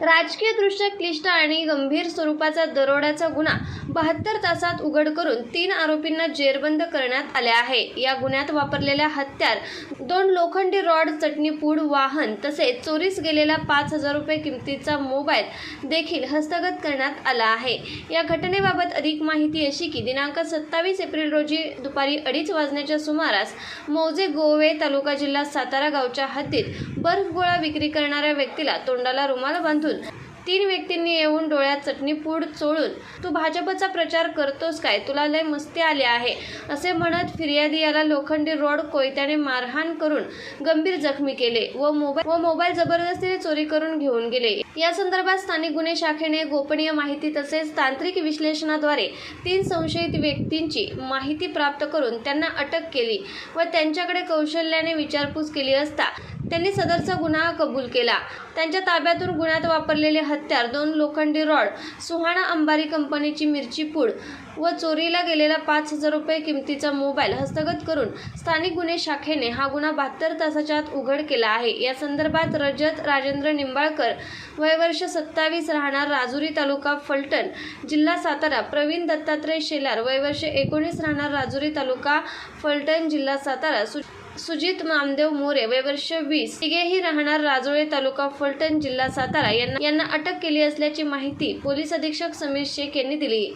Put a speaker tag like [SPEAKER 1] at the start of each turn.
[SPEAKER 1] राजकीय दृष्ट्या क्लिष्ट आणि गंभीर स्वरूपाचा दरोड्याचा गुन्हा बहात्तर तासात उघड करून तीन आरोपींना जेरबंद करण्यात आले आहे. या गुन्ह्यात वापरलेल्या हत्यार दोन लोखंडी रॉड चटणीपूड वाहन तसेच चोरीस गेलेला पाच हजार रुपये किमतीचा मोबाईल देखील हस्तगत करण्यात आला आहे. या घटनेबाबत अधिक माहिती अशी की दिनांक सत्तावीस एप्रिल रोजी दुपारी अडीच वाजण्याच्या सुमारास मौजे गोवे तालुका जिल्हा सातारा गावच्या हद्दीत बर्फ गोळा विक्री करणाऱ्या व्यक्तीला तोंडाला रुमाल बांधून useful तीन व्यक्तींनी येऊन डोळ्यात चटणी पूड चोळून तू भाजपचा प्रचार करतोस काय? तुला लय मस्ती आली आहे. असे म्हणत फिर्यादी याला लोखंडी रोड कोयत्याने मारहाण करून गंभीर जखमी केले व मोबाईल व मोबाईल जबरदस्तीने चोरी करून घेऊन गेले. या संदर्भात स्थानिक गुन्हे शाखेने गोपनीय माहिती तसेच तांत्रिक विश्लेषणाद्वारे तीन संशयित व्यक्तींची माहिती प्राप्त करून त्यांना अटक केली व त्यांच्याकडे कौशल्याने विचारपूस केली असता त्यांनी सदरचा गुन्हा कबूल केला. त्यांच्या ताब्यातून गुन्ह्यात वापरलेले हत्यार दोन लोखंडी रॉड सुहाणा अंबारी कंपनीची मिरची पूड व चोरीला गेलेला पाच हजार रुपये किमतीचा मोबाईल हस्तगत करून स्थानिक गुन्हे शाखेने हा गुन्हा बहात्तर तासाच्या आत उघड केला आहे. या संदर्भात रजत राजेंद्र निंबाळकर वयवर्ष सत्तावीस राहणार राजुरी तालुका फलटण जिल्हा सातारा प्रवीण दत्तात्रय शेलार वयवर्ष एकोणीस राहणार राजुरी तालुका फलटण जिल्हा सातारा. सु सुजित नामदेव मोरे वयवर्ष वीस. तिघेही राहणार राजोळे तालुका फलटण जिल्हा सातारा. यांना यांना अटक केली असल्याची माहिती पोलीस अधीक्षक समीर शेख यांनी दिली.